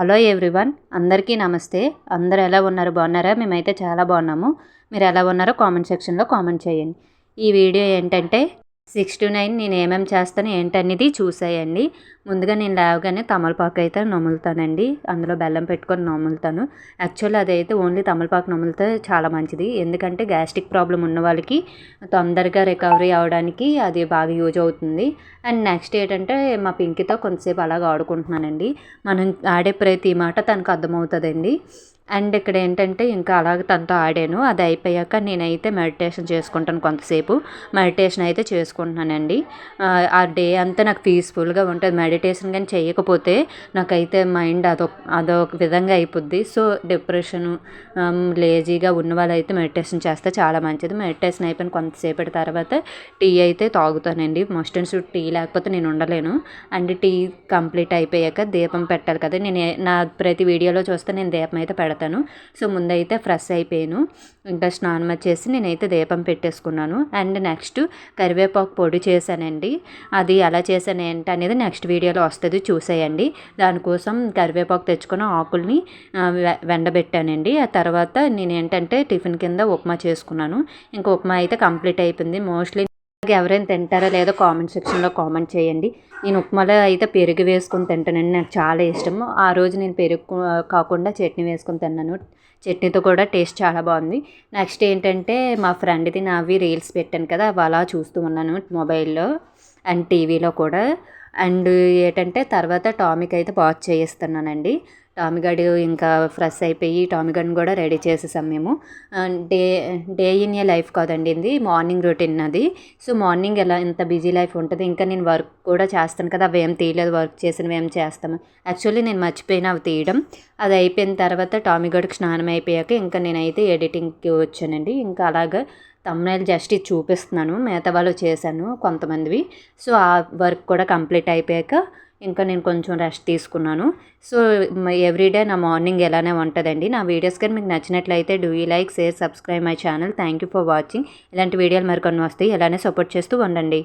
Hello everyone అందరికీ నమస్తే. అందరు ఎలా ఉన్నారు? బాగున్నారా? మేమైతే చాలా బాగున్నాము. మీరు ఎలా ఉన్నారో కామెంట్ సెక్షన్లో కామెంట్ చేయండి. ఈ వీడియో ఏంటంటే సిక్స్ టు నైన్ నేను ఏమేమి చేస్తాను ఏంటనేది చూసేయండి. ముందుగా నేను లేవగానే తమలపాకు అయితే నములుతానండి. అందులో బెల్లం పెట్టుకొని నములుతాను. యాక్చువల్లీ అదైతే ఓన్లీ తమలపాకు నములితే చాలా మంచిది. ఎందుకంటే గ్యాస్ట్రిక్ ప్రాబ్లం ఉన్న వాళ్ళకి తొందరగా రికవరీ అవడానికి అది బాగా యూజ్ అవుతుంది. అండ్ నెక్స్ట్ ఏంటంటే మా పింకితో కొంతసేపు అలాగ ఆడుకుంటున్నానండి. మనం ఆడే ప్రతి మాట తనకు అర్థమవుతుందండి. అండ్ ఇక్కడ ఏంటంటే ఇంకా అలాగ తనతో ఆడాను. అది అయిపోయాక నేనైతే మెడిటేషన్ చేసుకుంటాను కొంతసేపు. మెడిటేషన్ అయితే చేసుకుంటున్నానండి. ఆ డే అంతా నాకు పీస్ఫుల్గా ఉంటుంది. మెడిటేషన్ కానీ చేయకపోతే నాకైతే మైండ్ అదొక అదొక విధంగా అయిపోద్ది. సో డిప్రెషను లేజీగా ఉన్న వాళ్ళైతే మెడిటేషన్ చేస్తే చాలా మంచిది. మెడిటేషన్ అయిపోయిన కొంతసేపటి తర్వాత టీ అయితే తాగుతానండి. మస్ట్ అండ్ షుడ్ టీ లేకపోతే నేను ఉండలేను. అండ్ టీ కంప్లీట్ అయిపోయాక దీపం పెట్టాలి కదా. నేను నా ప్రతి వీడియోలో చూస్తే నేను దీపం అయితే పెడతాను. సో ముందైతే ఫ్రెష్ అయిపోయాను. ఇంకా స్నానం వచ్చేసి నేనైతే దీపం పెట్టేసుకున్నాను. అండ్ నెక్స్ట్ కరివేపాకు పొడి చేశానండి. అది ఎలా చేశాను ఏంటి అనేది నెక్స్ట్ వీడియోలో వస్తుంది చూసేయండి. దానికోసం కరివేపాకు తెచ్చుకున్న ఆకుల్ని వెండబెట్టానండి. ఆ తర్వాత నేను ఏంటంటే టిఫిన్ కింద ఉప్మా చేసుకున్నాను. ఇంకా ఉప్మా అయితే కంప్లీట్ అయిపోయింది. మోస్ట్లీ ఎవరైనా తింటారో లేదో కామెంట్ సెక్షన్లో కామెంట్ చేయండి. నేను ఉప్మాలో అయితే పెరుగు వేసుకొని తింటానండి. నాకు చాలా ఇష్టం ఆ రోజు నేను పెరుగు కాకుండా చట్నీ వేసుకొని తిన్నాను. చట్నీతో కూడా టేస్ట్ చాలా బాగుంది. నెక్స్ట్ ఏంటంటే మా ఫ్రెండ్ది నావి రీల్స్ పెట్టాను కదా అవి అలా చూస్తూ ఉన్నాను మొబైల్లో అండ్ టీవీలో కూడా. అండ్ ఏంటంటే తర్వాత టామిక్ అయితే వాచ్ చేయిస్తున్నానండి. టామిగడ్ ఇంకా ఫ్రెష్ అయిపోయి టామిగడ్ని కూడా రెడీ చేసేసాం మేము. Day day in a life కాదండి ఇది మార్నింగ్ రొటీన్ అది. సో మార్నింగ్ ఎలా ఇంత బిజీ లైఫ్ ఉంటుంది ఇంకా నేను వర్క్ కూడా చేస్తాను కదా అవి ఏం తీయలేదు వర్క్ చేసినవి ఏం చేస్తాము. యాక్చువల్లీ నేను మర్చిపోయిన అవి తీయడం. అది అయిపోయిన తర్వాత టామిగడ్కి స్నానం అయిపోయాక ఇంకా నేనైతే ఎడిటింగ్కి వచ్చానండి. ఇంకా అలాగా తమ్నైల్ జస్ట్ ఇది చూపిస్తున్నాను. మిగతా వాళ్ళు చేశాను కొంతమందివి. సో ఆ వర్క్ కూడా కంప్లీట్ అయిపోయాక ఇంకా నేను కొంచెం రెస్ట్ తీసుకున్నాను. సో ఎవ్రీడే నా మార్నింగ్ ఎలానే ఉంటుందండి. నా వీడియోస్ కానీ మీకు నచ్చినట్లయితే do you like share subscribe my channel. Thank you for watching. ఇలాంటి వీడియోలు మరికొన్ని వస్తాయి. ఇలానే సపోర్ట్ చేస్తూ ఉండండి.